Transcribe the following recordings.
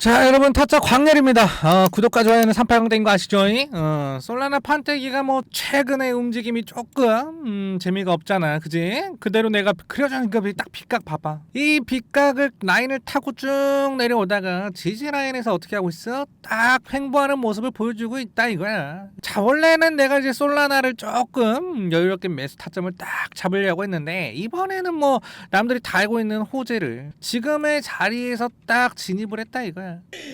자 여러분 타짜 광렬입니다 어, 구독과 좋아요는 380대인 거 아시죠? 어, 솔라나 판때기가 뭐 최근에 움직임이 조금 음, 재미가 없잖아 그지? 그대로 내가 그려주니까 딱 빗각 봐봐 이 빗각을 라인을 타고 쭉 내려오다가 지지 라인에서 어떻게 하고 있어? 딱 횡보하는 모습을 보여주고 있다 이거야 자 원래는 내가 이제 솔라나를 조금 여유롭게 매수 타점을 딱 잡으려고 했는데 이번에는 뭐 남들이 다 알고 있는 호재를 지금의 자리에서 딱 진입을 했다 이거야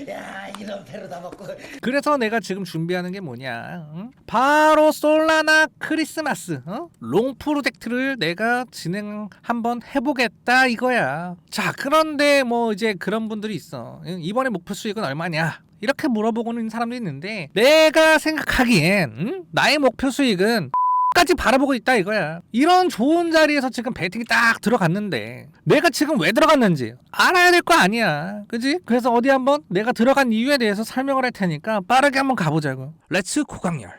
야 이런 배로 다 먹고 그래서 내가 지금 준비하는 게 뭐냐? 응? 바로 솔라나 크리스마스 어? 롱 프로젝트를 내가 진행 한번 해보겠다 이거야. 자 그런데 뭐 이제 그런 분들이 있어. 응? 이번에 목표 수익은 얼마냐? 이렇게 물어보고는 있는 사람도 있는데 내가 생각하기엔 응? 나의 목표 수익은 까지 바라보고 있다 이거야. 이런 좋은 자리에서 지금 배팅이 딱 들어갔는데 내가 지금 왜 들어갔는지 알아야 될 거 아니야. 그지? 그래서 어디 한번 내가 들어간 이유에 대해서 설명을 할 테니까 빠르게 한번 가보자고. 렛츠 고강렬.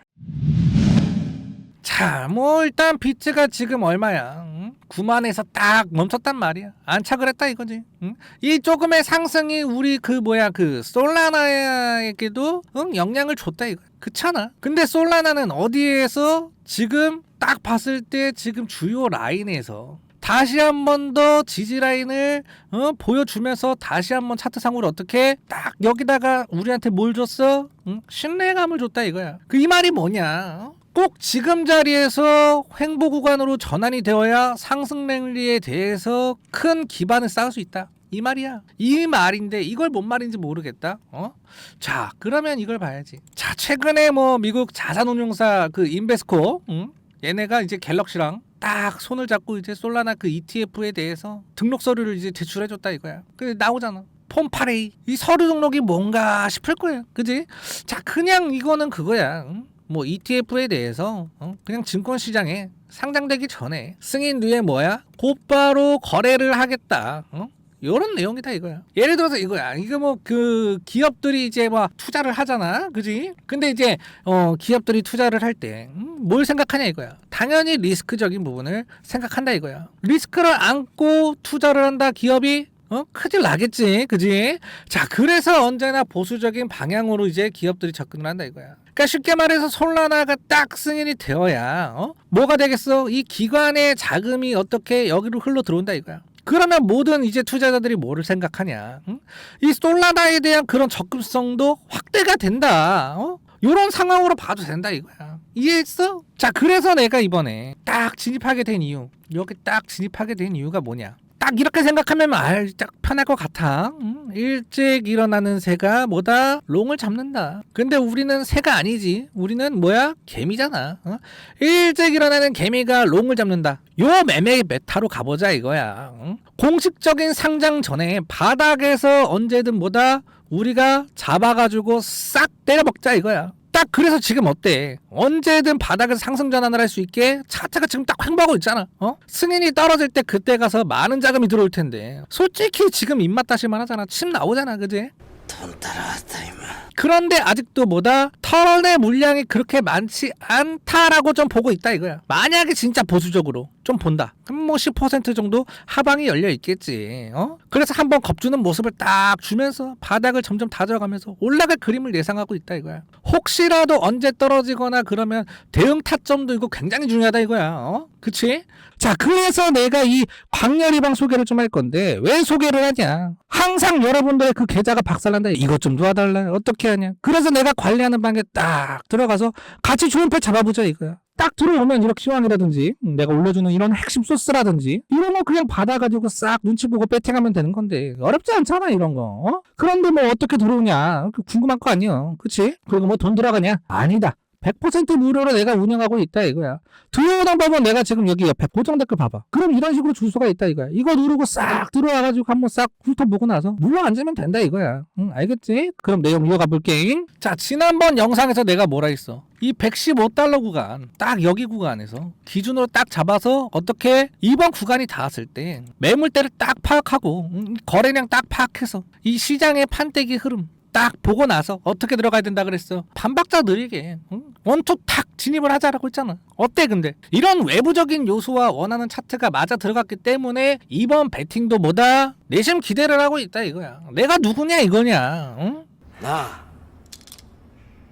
자, 뭐 일단 비트가 지금 얼마야? 응? 9만에서 딱 멈췄단 말이야. 안착을 했다 이거지. 응? 이 조금의 상승이 우리 그 뭐야 그 솔라나에게도 응? 영향을 줬다 이거. 그렇잖아. 근데 솔라나는 어디에서 지금 딱 봤을 때 지금 주요 라인에서 다시 한 번 더 지지 라인을 어, 보여주면서 다시 한 번 차트 상으로 어떻게 딱 여기다가 우리한테 뭘 줬어? 응? 신뢰감을 줬다 이거야. 그 이 말이 뭐냐? 어? 꼭 지금 자리에서 횡보 구간으로 전환이 되어야 상승 랠리에 대해서 큰 기반을 쌓을 수 있다. 이 말이야. 이 말인데 이걸 뭔 말인지 모르겠다. 어? 자, 그러면 이걸 봐야지. 자, 최근에 뭐 미국 자산운용사 그 인베스코, 응? 얘네가 이제 갤럭시랑 딱 손을 잡고 이제 솔라나 그 ETF에 대해서 등록 서류를 이제 제출해줬다 이거야. 그 나오잖아. 폼파레이 이 서류 등록이 뭔가 싶을 거예요. 그지? 자, 그냥 이거는 그거야. 응? 뭐 ETF에 대해서 어? 그냥 증권 시장에 상장되기 전에 승인 뒤에 뭐야? 곧바로 거래를 하겠다. 어? 요런 내용이다 이거야. 예를 들어서 이거야. 이거 뭐 그 기업들이 이제 막 투자를 하잖아. 그지? 근데 이제 어 기업들이 투자를 할 때뭘 생각하냐 이거야. 당연히 리스크적인 부분을 생각한다 이거야. 리스크를 안고 투자를 한다 기업이 어? 큰일 나겠지. 그지? 자, 그래서 언제나 보수적인 방향으로 이제 기업들이 접근을 한다 이거야. 그러니까 쉽게 말해서 솔라나가 딱 승인이 되어야 어? 뭐가 되겠어? 이 기관의 자금이 어떻게 여기로 흘러 들어온다 이거야. 그러면 모든 이제 투자자들이 뭐를 생각하냐? 응? 이 솔라나에 대한 그런 접근성도 확대가 된다. 어? 요런 상황으로 봐도 된다 이거야. 이해했어? 자, 그래서 내가 이번에 딱 진입하게 된 이유. 여기 딱 진입하게 된 이유가 뭐냐? 딱 이렇게 생각하면 알, 딱 편할 것 같아. 음, 일찍 일어나는 새가 뭐다? 롱을 잡는다. 근데 우리는 새가 아니지. 우리는 뭐야? 개미잖아. 어? 일찍 일어나는 개미가 롱을 잡는다. 요 매매 메타로 가보자 이거야. 응? 공식적인 상장 전에 바닥에서 언제든 뭐다? 우리가 잡아가지고 싹 때려먹자 이거야. 딱 그래서 지금 어때? 언제든 바닥에서 상승 전환을 할 수 있게 차트가 지금 딱 횡보하고 있잖아. 어? 승인이 떨어질 때 그때 가서 많은 자금이 들어올 텐데. 솔직히 지금 입맛 다실만 하잖아. 침 나오잖아. 그지? 돈 따라왔다 임마 그런데 아직도 뭐다 털어내 물량이 그렇게 많지 않다라고 좀 보고 있다 이거야. 만약에 진짜 보수적으로 좀 본다. 그럼 뭐10% 정도 하방이 열려 있겠지. 어? 그래서 한번 겁주는 모습을 딱 주면서 바닥을 점점 다져가면서 올라갈 그림을 예상하고 있다 이거야. 혹시라도 언제 떨어지거나 그러면 대응 타점도 이거 굉장히 중요하다 이거야. 어? 그치? 자, 그래서 내가 이 광렬이방 소개를 좀 할 건데, 왜 소개를 하냐? 항상 여러분들의 그 계좌가 박살난다. 이것 좀 도와달라. 어떻게 하냐? 그래서 내가 관리하는 방에 딱 들어가서 같이 좋은 패 잡아보자 이거야. 딱 들어오면 이렇게 시황이라든지 음, 내가 올려주는 이런 핵심 소스라든지 이런 거 그냥 받아가지고 싹 눈치 보고 배팅하면 되는 건데 어렵지 않잖아 이런 거 어? 그런데 뭐 어떻게 들어오냐 그 궁금한 거 아니야 그치? 그리고 뭐 돈 들어가냐? 아니다 100% 무료로 내가 운영하고 있다 이거야. 들어오는 법은 내가 지금 여기 옆에 고정 댓글 봐봐. 그럼 이런 식으로 주소가 있다 이거야. 이거 누르고 싹 들어와가지고 한번 싹 훑어보고 나서 눌러 앉으면 된다 이거야. 응, 알겠지? 그럼 내용 이어가 볼게. 자, 지난번 영상에서 내가 뭐라 했어? 이 115달러 구간, 딱 여기 구간에서 기준으로 딱 잡아서 어떻게 이번 구간이 닿았을 때 매물대를 딱 파악하고 음, 거래량 딱 파악해서 이 시장의 판때기 흐름 딱 보고 나서 어떻게 들어가야 된다 그랬어 반박자 느리게 응? 원투 탁 진입을 하자라고 했잖아 어때 근데 이런 외부적인 요소와 원하는 차트가 맞아 들어갔기 때문에 이번 배팅도 뭐다 내심 기대를 하고 있다 이거야 내가 누구냐 이거냐 응? 나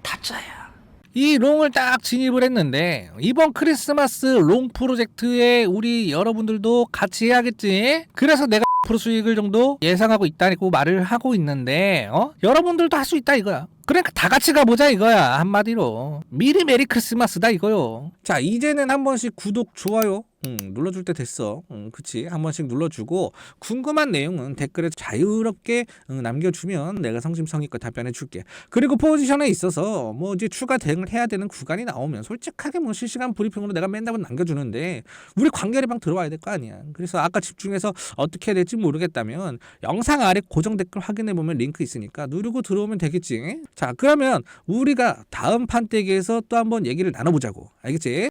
타짜야. 이 롱을 딱 진입을 했는데 이번 크리스마스 롱 프로젝트에 우리 여러분들도 같이 해야겠지 그래서 내가 프로 수익을 정도 예상하고 있다고 말을 하고 있는데 어? 여러분들도 할 수 있다 이거야. 그러니까 다 같이 가보자 이거야 한마디로. 미리 메리 크리스마스다 이거요. 자 이제는 한 번씩 구독 좋아요 음, 눌러줄 때 됐어. 음, 그치? 한 번씩 눌러주고 궁금한 내용은 댓글에 자유롭게 음, 남겨주면 내가 성심성의껏 답변해 줄게. 그리고 포지션에 있어서 뭐 이제 추가 대응을 해야 되는 구간이 나오면 솔직하게 뭐 실시간 브리핑으로 내가 맨날 남겨주는데 우리 관계리방 들어와야 될 거 아니야. 그래서 아까 집중해서 어떻게 해야 될지 모르겠다면 영상 아래 고정 댓글 확인해 보면 링크 있으니까 누르고 들어오면 되겠지? 자 그러면 우리가 다음 판때기에서 또 한번 얘기를 나눠보자고. 알겠지